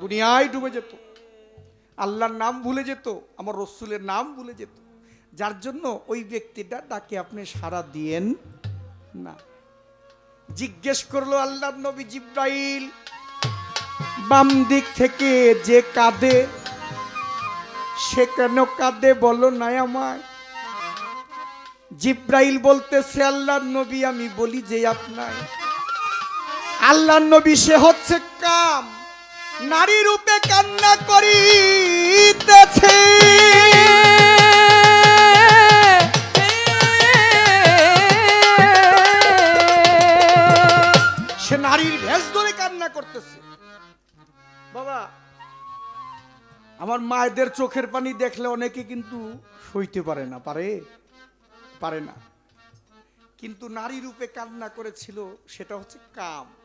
দুনিয়ায় ডুবে যেত। আল্লাহর নাম ভুলে যেত, আমার রসুলের নাম ভুলে যেত। যার জন্য ওই ব্যক্তিটা তাকে আপনি সারা দিয়েন না। জিজ্ঞেস করল আল্লাহ নবী জিব্রাইল, বাম দিক থেকে যে কাঁদে, সে কেন কাঁদে বলো নাই আমায়? জিব্রাইল বলতেছে আল্লাহ নবী, আমি বলি যে আপনার আল্লাহ নবী সে হচ্ছে কাম। নারী রূপে কান্না করিতেছে। সে নারীর ভেষ ধরে কান্না করতেছে। বাবা, আমার মায়েদের চোখের পানি দেখলে অনেকে কিন্তু সইতে পারে না, পারে? পারে না। কিন্তু নারী রূপে কান্না করেছিল, সেটা হচ্ছে কাম।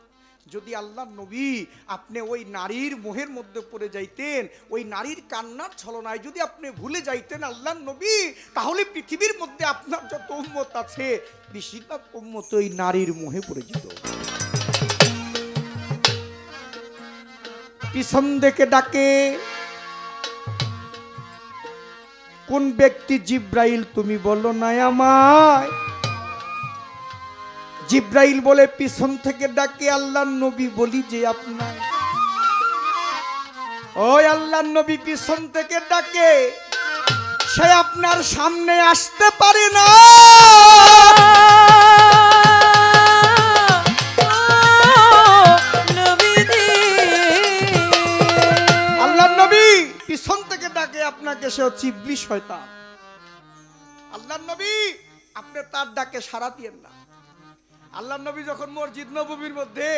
যদি আল্লাহ নবী আপনি ওই নারীর মোহের মধ্যে পড়ে যাইতেন, ওই নারীর কান্নার ছলনায় যদি আপনি ভুলে যাইতেন আল্লাহ নবী, তাহলে পৃথিবীর মধ্যে আপনার যত উম্মত আছে, বেশিরভাগ উম্মত ওই নারীর মোহে পড়ে যেত। পিছন দেখে ডাকে, কোন ব্যক্তি জিব্রাইল তুমি বলো না আমায়? জিব্রাইল বলে পিছন থেকে ডাকে, আল্লাহ নবী বলি যে আপনার। ওই আল্লাহ নবী পিছন থেকে ডাকে, সে আপনার সামনে আসতে পারে না। আল্লাহ নবী পিছন থেকে ডাকে, আপনাকে সে হচ্ছে ইবলিশ শয়তান। আল্লাহ নবী, আপনি তার ডাকে সারা দিয়েন না। আল্লাহ নবী যখন মসজিদ নববীর মধ্যে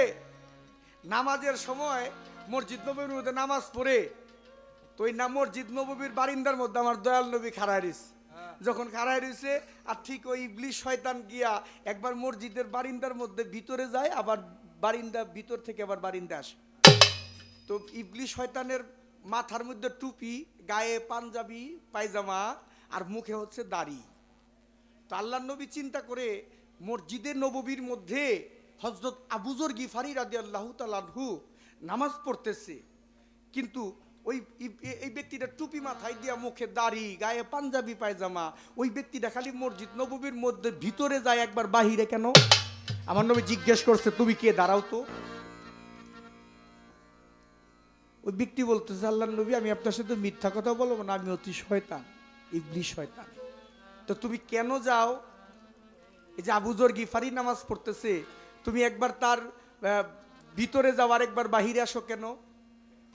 নামাজের সময় মসজিদ নবীর মধ্যে নামাজ পড়ে তো ওই না মসজিদ নববীর বারিন্দার মধ্যে আমার দয়াল নবী খাড়ায় রইছে। যখন খাড়ায় রইছে আর ঠিক ওই ইবলিশ শয়তান গিয়া একবার মসজিদের বারিন্দার মধ্যে ভিতরে যায় আবার বারিন্দা ভিতর থেকে আবার বারিন্দা আসে। তো ইবলি শয়তানের মাথার মধ্যে টুপি গায়ে পাঞ্জাবি পায়জামা আর মুখে হচ্ছে দাড়ি। তো আল্লাহ নবী চিন্তা করে মসজিদে নববীর মধ্যে হজরত আবুজর গিফারি রাদি আল্লাহ তালাহু নামাজ পড়তেছে। কিন্তু ওই এই ব্যক্তিটা টুপি মাথায় দিয়া মুখে দাড়ি, গায়ে পাঞ্জাবি, পায়জামা, ওই ব্যক্তিটা খালি মসজিদ নববীর মধ্যে ভিতরে যায় একবার বাহিরে কেন? আমার নবী জিজ্ঞেস করছে, তুমি কে? দাঁড়াও তো। ওই ব্যক্তি বলতেছে, আল্লাহ নবী, আমি আপনার সাথে মিথ্যা কথা বলব না, আমি অতি শয়তান ইবলি শয়তান। তো তুমি কেন যাও এই যে আবুজর গিফারি নামাজ পড়তেছে, তুমি একবার তার ভিতরে যাওয়ার একবার বাহিরে আসো কেন?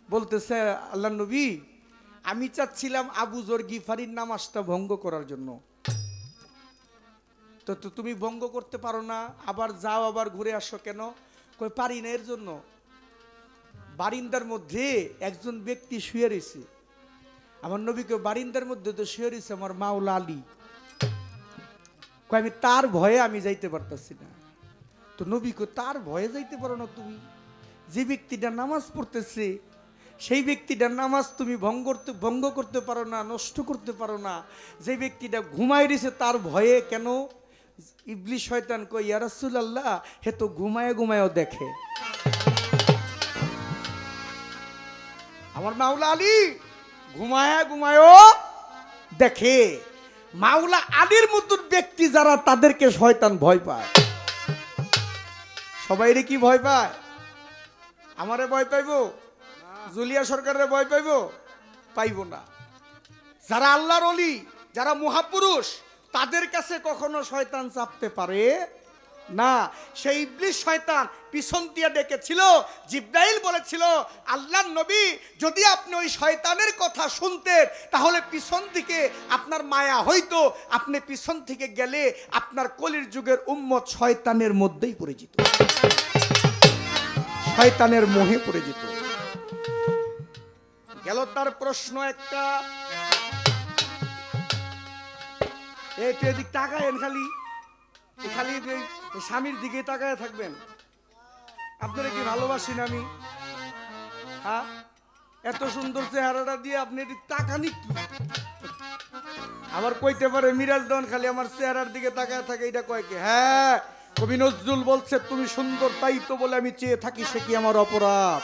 বলতেছে আল্লাহ নবী, আমি চাচ্ছিলাম আবুজর গিফারির নামাজটা ভঙ্গ করার জন্য। তো তুমি ভঙ্গ করতে পারো না, আবার যাও, আবার ঘুরে আসো কেন? কই পারি না, এর জন্য। বারিন্দার মধ্যে একজন ব্যক্তি শুয়ে রয়েছে। আমার নবীকে বারিন্দার মধ্যে তো শুয়ে রয়েছে আমার মাওলা আলী। কয়, আমি তার ভয়ে আমি যাইতে পারতাছি না। তো নবীকে তার ভয়ে যাইতে পারো না তুমি। যে ব্যক্তিটা নামাজ পড়তেছে, সেই ব্যক্তিটার নামাজ তুমি ভঙ্গ করতে ভঙ্গ করতে পারো না, নষ্ট করতে পারো না। যে ব্যক্তিটা ঘুমাই দিছে তার ভয়ে কেন? ইবলি শয়তান কই ইয়ারাসুল আল্লাহ হে তো ঘুমায় ঘুমায়ও দেখে। আমার মাওলা আলী ঘুমায় ঘুমায়ও দেখে। মাওলা আলীর মতন ব্যক্তি যারা, তাদেরকে শয়তান ভয় পায়। সবাইরে কি ভয় পায়? আমারে ভয় পাইব? জুলিয়া সরকারের ভয় পাইব? পাইব না। যারা আল্লাহর অলি, যারা মহাপুরুষ, তাদের কাছে কখনো শয়তান চাপতে পারে না, সেই ইবলিশ শয়তান পিছন দিয়ে ডেকেছিল। জিব্রাইল বলেছিল আল্লাহ নবী, যদি আপনি ওই শয়তানের কথা শুনতেন, তাহলে পিছন দিকে আপনার মায়া হইতো। আপনি পিছন থেকে গেলে আপনার কলির যুগের উম্মত শয়তানের মধ্যেই পড়ে যেত। শয়তানের মোহে পড়ে যেত। গেল তার প্রশ্ন একটা। একটু এদিক তাকায়েন খালি। খালি এই স্বামীর দিকে তাকায় থাকবেন। আপনারা কি ভালোবাসেন আমি? হ্যাঁ? এত সুন্দর চেহারাটা দিয়ে আপনি এদিক তাকানি কি? আবার কইতে পারে মিরাজ দেওয়ান খালি আমার চেহারার দিকে তাকায় থাকে এটা কয় হ্যাঁ কবি নজরুল বলছে, তুমি সুন্দর, তাই তো বলে আমি চেয়ে থাকি, সে কি আমার অপরাধ?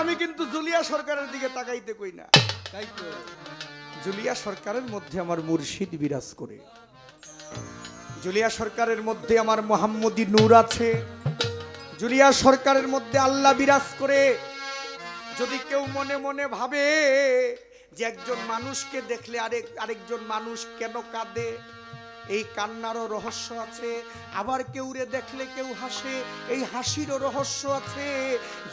আমি কিন্তু জুলিয়া সরকারের দিকে তাকাইতে কই না। তাই তো। জুলিয়া সরকারের মধ্যে আমার মুর্শিদ বিরাজ করে। জুলিয়া সরকারের মধ্যে আমার মোহাম্মদী নূর আছে। জুলিয়া সরকারের মধ্যে আল্লাহ বিরাজ করে। যদি কেউ মনে মনে ভাবে যে একজন মানুষকে দেখলে আরেক আরেকজন মানুষ কেন কাঁদে? এই কান্নারও রহস্য আছে। আবার কেউ রে দেখলে কেউ হাসে, এই হাসিরও রহস্য আছে।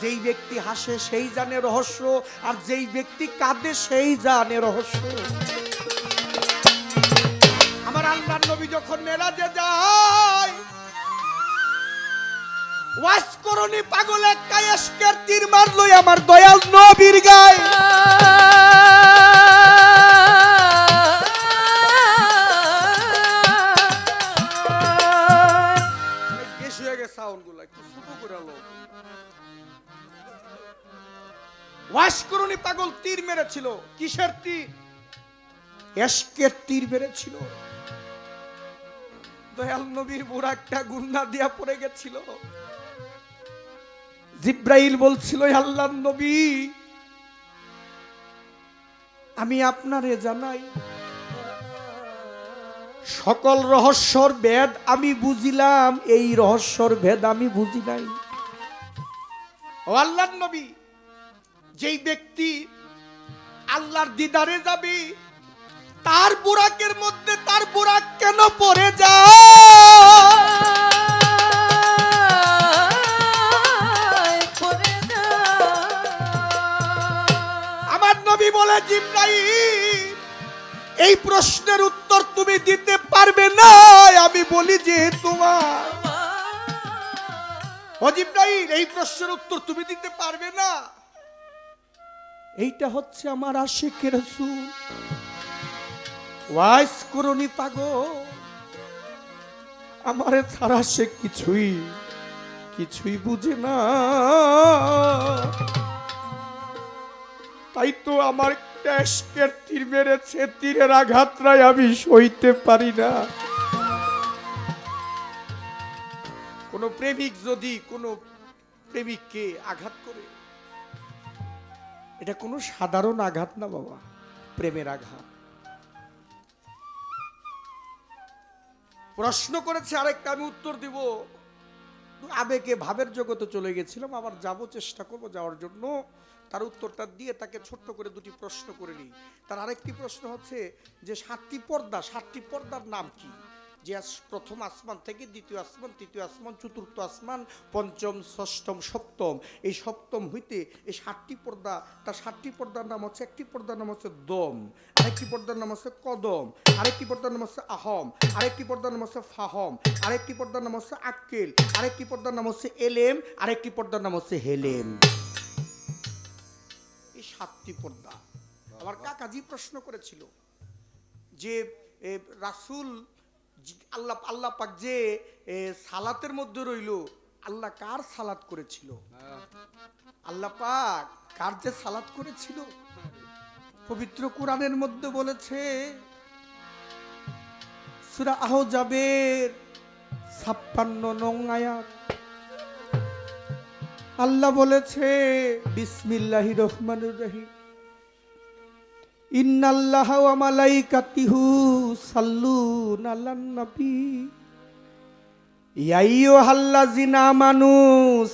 যেই ব্যক্তি হাসে সেই জানে রহস্য, আর যেই ব্যক্তি কাঁদে সেই জানে রহস্য। আমার আল্লাহর নবী যখন মেরাজে যায়, ওয়াজ করনি পাগল একটা এসকের তীর মারলই আমার দয়াল নবীর গায়। ওয়াশ পাগল তীর মেরেছিল। কিসের তীর? এসকের তীর মেরেছিল। দয়াল নবীর বুড়া একটা গুন্ডা দিয়া পড়ে গেছিল। জিব্রাইল বলছিল আল্লাহ নবী, আমি আপনারে জানাই, সকল রহস্যর ভেদ আমি বুঝিলাম, এই রহস্যর ভেদ আমি বুঝি নাই। ও আল্লাহর নবী যেই ব্যক্তি আল্লাহর দিদারে যাবে, তার বুরাকের মধ্যে তার বুরাক কেন পড়ে যায়? আমার নবী বলে, জিব্রাইল, এই প্রশ্নের উত্তর তুমি দিতে পারবে না, আমি বলি যে তোমার। অজিব্রাহিম এই প্রশ্নের উত্তর তুমি দিতে পারবে না। এইটা হচ্ছে আমার আশিকের রসুল। ওয়াইস করনি পাগল। আমারে ছাড়া সে কিছুই কিছুই বুঝে না। তাই তো আমার ট্যাস্কের তীর মেরেছে, তীরের আঘাতটাই আমি সইতে পারি না। কোনো প্রেমিক যদি কোনো প্রেমিককে আঘাত করে এটা কোনো সাধারণ আঘাত না বাবা, প্রেমের আঘাত। প্রশ্ন করেছে আরেকটা, আমি উত্তর দিব। আবেগে ভাবের জগতে চলে গেছিলাম, আবার যাব, চেষ্টা করব যাওয়ার জন্য। তার উত্তরটা দিয়ে তাকে ছোট্ট করে দুটি প্রশ্ন করে নিই। তার আরেকটি প্রশ্ন হচ্ছে যে সাতটি পর্দা, সাতটি পর্দার নাম কি? যে প্রথম আসমান থেকে দ্বিতীয় আসমান তৃতীয় আসমান চতুর্থ আসমান পঞ্চম ষষ্ঠম সপ্তম। এই সপ্তম হইতে এই সাতটি পর্দা তার সাতটি পর্দার নাম হচ্ছে একটি পর্দার নাম হচ্ছে দম আরেকটি পর্দার নাম হচ্ছে কদম আরেকটি পর্দার নাম হচ্ছে আহম আরেকটি পর্দার নাম হচ্ছে ফাহম আরেকটি পর্দার নাম হচ্ছে আক্কেল আরেকটি পর্দার নাম হচ্ছে এলেম আরেকটি পর্দার নাম হচ্ছে হেলেম। এই সাতটি পর্দা। আমার কাকাজি প্রশ্ন করেছিল যে রাসূল আল্লাহ আল্লাহ পাক যে সালাতের মধ্যে রইল, আল্লাহ কার সালাত করেছিল? আল্লাহ পাক কার যে সালাত করেছিল? পবিত্র কোরআনের মধ্যে বলেছে, সুরা আহ যাবের ছাপ্পান্ন নং আয়াত। আল্লাহ বলেছে বিসমিল্লাহি রহমানুর রহিম। ইন্নাল্লাহ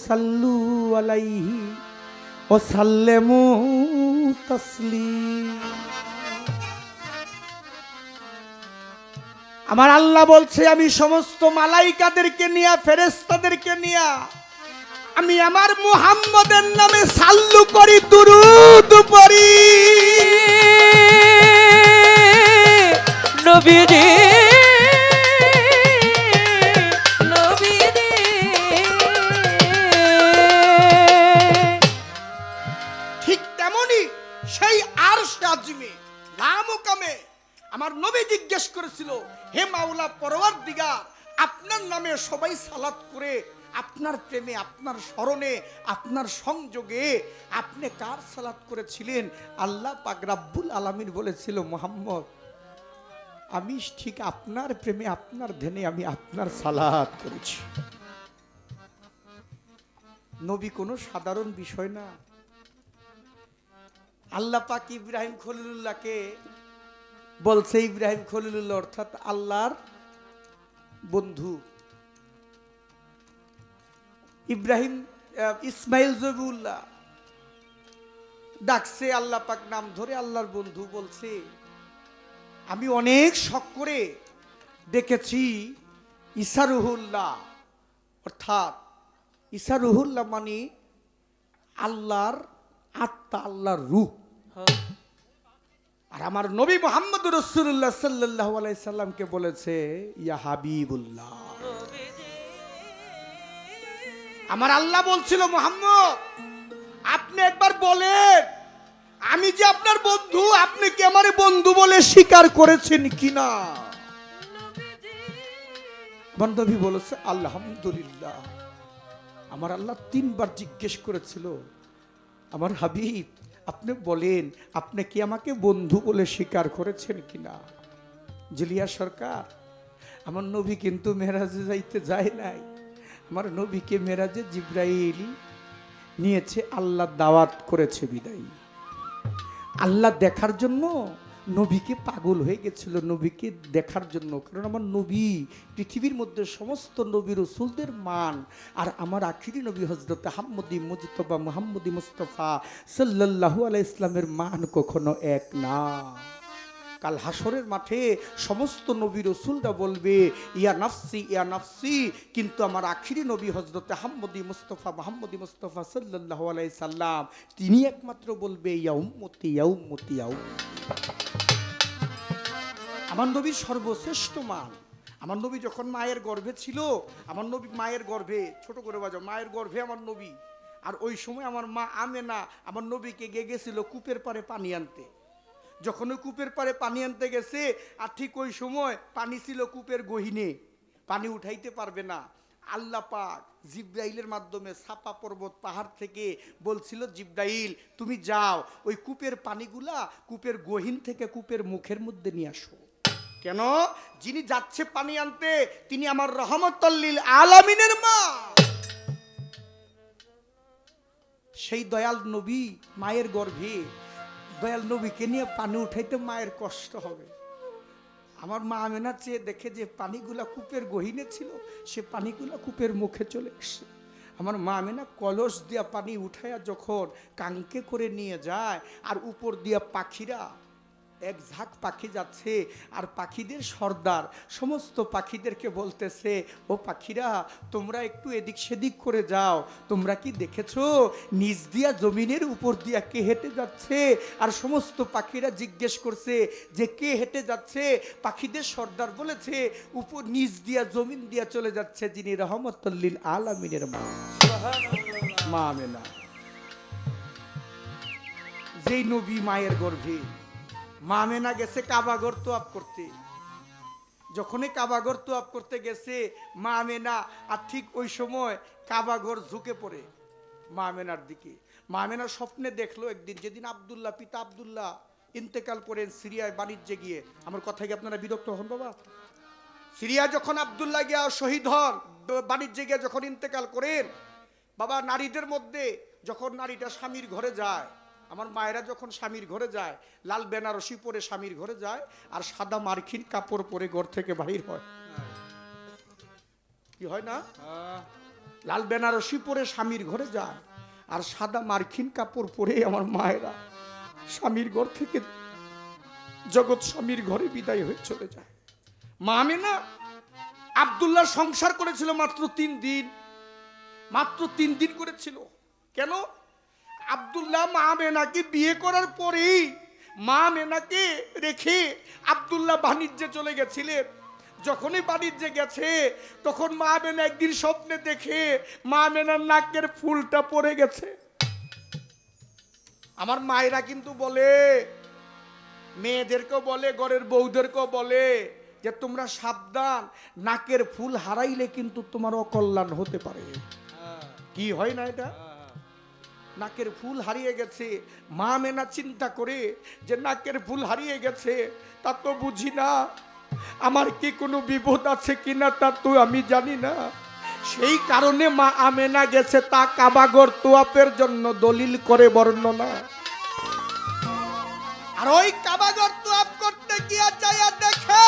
সাল্লু আলাইহি তাসলিম। আমার আল্লাহ বলছে, আমি সমস্ত মালাইকাদেরকে নিয়ে ফেরেস্তাদেরকে নিয়ে, আমি আমার মুহাম্মদের নামে সাল্লু করি, দুরুদ পড়ি। ঠিক তেমনি সেই আর আমার নবী জিজ্ঞেস করেছিল, হে মাওলা দিগা আপনার নামে সবাই সালাত করে আপনার প্রেমে, আপনার স্মরণে, আপনার সংযোগে আপনি কার সালাত করেছিলেন? আল্লাহ পাক রাব্বুল আলামিন বলেছিল, মোহাম্মদ আমি ঠিক আপনার প্রেমে, আপনার ধ্যানে আমি আপনার সালাত করেছি। নবী কোনো সাধারণ বিষয় না। আল্লাহ পাক ইব্রাহিম খলিলুল্লাহকে বলছে, ইব্রাহিম খলিলুল্লাহ অর্থাৎ আল্লাহর বন্ধু। ইব্রাহিম ইসমাইল জবিউল্লাহ ডাকছে, আল্লাহ পাক নাম ধরে আল্লাহর বন্ধু বলছে আমি অনেক শখ করে দেখেছি ইসারুহুল্লাহ। অর্থাৎ ইসারুহুল্লাহ মানে আল্লাহর আত্মা, আল্লাহর রূহ। আর আমার নবী মোহাম্মদ রসুল্লাহ সাল্লাহ আলাইসাল্লামকে বলেছে, ইয়া হাবিবুল্লাহ। আমার আল্লাহ বলছিল, মোহাম্মদ, আপনি একবার বলেন। আমি যে আপনার বন্ধু, আপনি কি আমার বন্ধু বলে স্বীকার করেছেন কিনা? নবী বলেছে, আলহামদুলিল্লাহ। আমার আল্লাহ তিনবার জিজ্ঞেস করেছিল, আমার হাবিব, আপনি বলেন, আপনি কি আমাকে বন্ধু বলে স্বীকার করেছেন কিনা? জুলিয়া সরকার, আমার নবী কিন্তু মেরাজে যাইতে যায় নাই। আমার নবীকে মেরাজে জিব্রাইল নিয়েছে, আল্লাহ দাওয়াত করেছে বিদায়ী। আল্লাহ দেখার জন্য নবীকে পাগল হয়ে গেছিল, নবীকে দেখার জন্য। কারণ আমার নবী পৃথিবীর মধ্যে সমস্ত নবী রসুলদের মান। আর আমার আখিরি নবী হজরত আহম্মদি মুজতবা মোহাম্মদি মুস্তফা সাল্লাল্লাহু আলাই ইসলামের মান কখনো এক না। কাল হাসরের মাঠে সমস্ত নবী রসুলরা বলবে, ইয়া নাফসি ইয়া নাফসি। কিন্তু আমার আখিরি নবী হজরত হাম্মদি মুস্তফা, মোহাম্মদি মুস্তফা সাল্লাল্লাহু আলাই সাল্লাম, তিনি একমাত্র বলবে, ইয়া উম্মতি ইয়া উম্মতি, ইয়া আমার নবীর সর্বশ্রেষ্ঠ মান। আমার নবী যখন মায়ের গর্ভে ছিল, আমার নবী মায়ের গর্ভে, ছোট করে বাজাও, মায়ের গর্ভে আমার নবী। আর ওই সময় আমার মা আমেনা, আমার নবীকে গে গেছিল কূপের পারে পানি আনতে। যখন ওই কূপের পারে পানি আনতে গেছে, আর ঠিক ওই সময় পানি ছিল কূপের গহিনে, পানি উঠাইতে পারবে না। আল্লাহ পাক জিব্রাইলের মাধ্যমে সাপা পর্বত পাহাড় থেকে বলছিল, জিব্রাইল, তুমি যাও, ওই কূপের পানিগুলা কূপের গহীন থেকে কূপের মুখের মধ্যে নিয়ে আসো। কেন? যিনি যাচ্ছে পানি আনতে, তিনি আমার রহমতল্লিল আলামিনের মা। সেই দয়াল নবী মায়ের গর্ভে দয়াল নবীকে নিয়ে পানি উঠাইতে মায়ের কষ্ট হবে। আমার মা আমেনা চেয়ে দেখে যে পানিগুলা কূপের গহিনে ছিল, সে পানিগুলা কূপের মুখে চলে এসছে। আমার মা আমেনা কলস দিয়া পানি উঠাইয়া যখন কাঙ্কে করে নিয়ে যায়, আর উপর দিয়া পাখিরা এক ঝাঁক পাখি যাচ্ছে, আর পাখিদের সর্দার, সমস্ত পাখিদেরকে বলতেছে, ও পাখিরা, তোমরা একটু এদিক সেদিক করে যাও, তোমরা কি দেখেছ? নিচ দিয়া জমিনের উপর দিয়া কে হেঁটে যাচ্ছে? আর সমস্ত পাখিরা জিজ্ঞেস করছে, যে কে হেঁটে যাচ্ছে? পাখিদের সর্দার বলেছে, উপর নিচ দিয়া, জমিন দিয়া চলে যাচ্ছে যিনি রহমতুল্লিল আলামিনের মা। মা আমেনা। যেই নবী মায়ের গর্ভে মা মেনা গেছে কাবাগর তোয়াপ করতে। যখনই কাবাগর তোয়াপ করতে গেছে মা মেনা আর ঠিক ওই সময় কাবাগর ঝুঁকে পড়ে মা মেনার দিকে। মা মেনা স্বপ্নে দেখল একদিন, যেদিন আবদুল্লাহ, পিতা আবদুল্লাহ ইন্তেকাল করেন সিরিয়ায় বাণিজ্যে গিয়ে। আমার কথা কি আপনারা বিরক্ত হন বাবা? সিরিয়া যখন আবদুল্লাহ গিয়া শহীদ হন বাণিজ্যে গিয়ে যখন ইন্তেকাল করেন, বাবা, নারীদের মধ্যে যখন নারীটা স্বামীর ঘরে যায় আমার মায়েরা যখন স্বামীর ঘরে যায়, লাল বেনারসি পরে স্বামীর ঘরে যায়, আর সাদা মার্কিন কাপড় পরে ঘর থেকে বাহির হয়। কি হয় না? লাল বেনারসি পরে স্বামীর ঘরে যায়, আর সাদা মার্কিন কাপড় পরে আমার মায়েরা স্বামীর ঘর থেকে জগৎ স্বামীর ঘরে বিদায় হয়ে চলে যায়। মা আমেনা আবদুল্লাহ সংসার করেছিল মাত্র তিন দিন। মাত্র তিন দিন করেছিল। কেন? আবদুল্লাহ মা মেনাকে বিয়ে করার পরেই মা মেনাকে রেখে আবদুল্লাহ বাণিজ্যে চলে গেছিলেন যখনই বাণিজ্যে গেছে তখন মা মেনা একদিন স্বপ্নে দেখে মা মেনার নাকের ফুলটা পড়ে গেছে। আমার মায়েরা কিন্তু বলে মেয়েদেরকেও বলে ঘরের বউদেরকেও বলে যে তোমরা সাবধান নাকের ফুল হারাইলে কিন্তু তোমার অকল্যাণ হতে পারে। কি হয় না এটা? নাকের ফুল হারিয়ে গেছে। মা মেনা চিন্তা করে যে নাকের ফুল হারিয়ে গেছে, তা তো বুঝি না। আমার কি কোনো বিপদ আছে কিনা তা তো আমি জানি না। সেই কারণে মা আমেনা গেছে, তা কাবাগর তোয়াপের জন্য দলিল করে বর্ণনা। আর ওই কাবাগর তোয়াপ করতে গিয়া যাইয়া দেখে,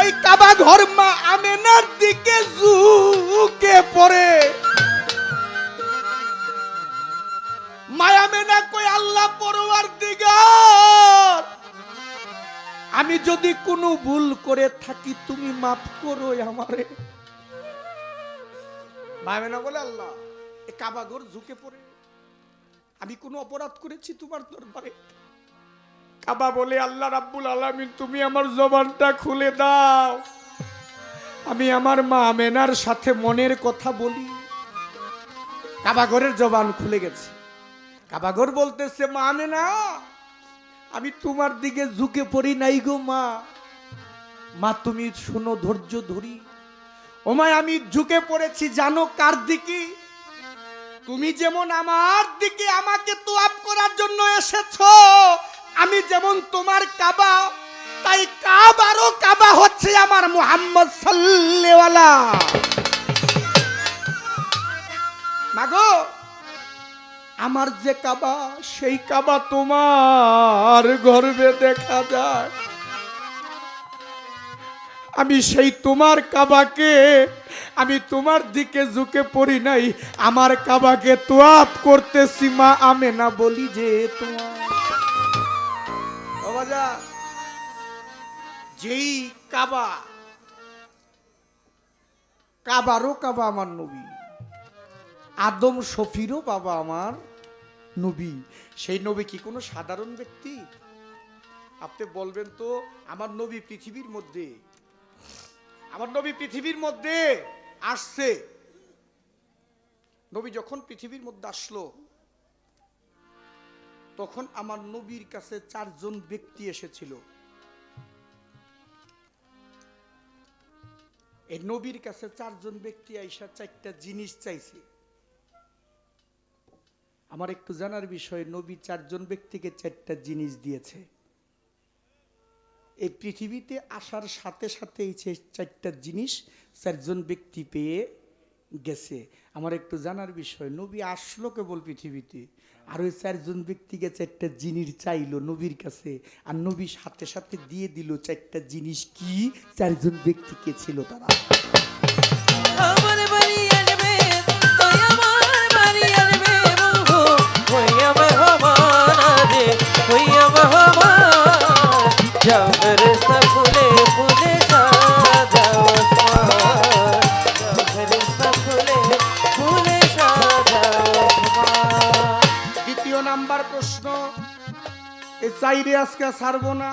ওই কাবা ঘর মা আমেনার দিকে ঝুঁকে পড়ে। মায়ামেনা কই আল্লাহ পরোয়ার দিগার আমি যদি কোনো ভুল করে থাকি, তুমি মাফ করো আমারে। মায়ামেনা বলে আল্লাহ, এ কাবাগর ঝুঁকে পড়ে। আমি কোনো অপরাধ করেছি তোমার দরবারে? কাবা বলে, আল্লাহ রাব্বুল আলামিন, তুমি আমার জবানটা খুলে দাও। আমি আমার মা আমেনার সাথে মনের কথা বলি। কাবাগরের জবান খুলে গেছে। কাবাগর বলতেছে, মা আমেনা আমি তোমার দিকে ঝুঁকে পড়ি নাই গো, মা। মা, তুমি শোনো, ধৈর্য ধরি। ওমায় আমি ঝুঁকে পড়েছি, জানো কার দিকে? তুমি যেমন আমার দিকে আমাকে তোয়াপ করার জন্য এসেছ, আমি যেমন তোমার কাবা, তাই কাবারও কাবা হচ্ছে আমার মুহাম্মদ সাল্লেওয়ালা মাগো আমার যে কাবা, সেই কাবা তোমার গর্বে দেখা যায়। আমি সেই তোমার কাবাকে, আমি তোমার দিকে ঝুঁকে পড়ি নাই। আমার কাবাকে তোয়াপ করতেছি, মা আমে না বলি যে তোমার। যেই কাবা, কাবারও কাবা আমার নবী। আদম শফিরও বাবা আমার নবী। সেই নবী কি কোনো সাধারণ ব্যক্তি? আপনি বলবেন তো, আমার নবী পৃথিবীর মধ্যে। আমার নবী পৃথিবীর মধ্যে আসছে। নবী যখন পৃথিবীর মধ্যে আসলো, তখন আমার নবীর কাছে চারজন ব্যক্তি এসেছিল। এই নবীর কাছে চারজন ব্যক্তি আইসা চারটা জিনিস চাইছে। আমার একটু জানার বিষয়, নবী চারজন ব্যক্তিকে চারটা জিনিস দিয়েছে। এই পৃথিবীতে আসার সাথে সাথে এই চারটা জিনিস চারজন ব্যক্তি পেয়ে গেছে। আমার একটু জানার বিষয়, নবী আসলো কেবল পৃথিবীতে আর ওই চারজন ব্যক্তিকে চারটা জিনিস চাইলো নবীর কাছে, আর নবী সাথে সাথে দিয়ে দিল চারটা জিনিস কি চারজন ব্যক্তিকে ছিল তারা। যাও ফেরেশতা ফুলে দ্বিতীয় নাম্বার প্রশ্ন এ চাইরে আজকে ছাড়বো না।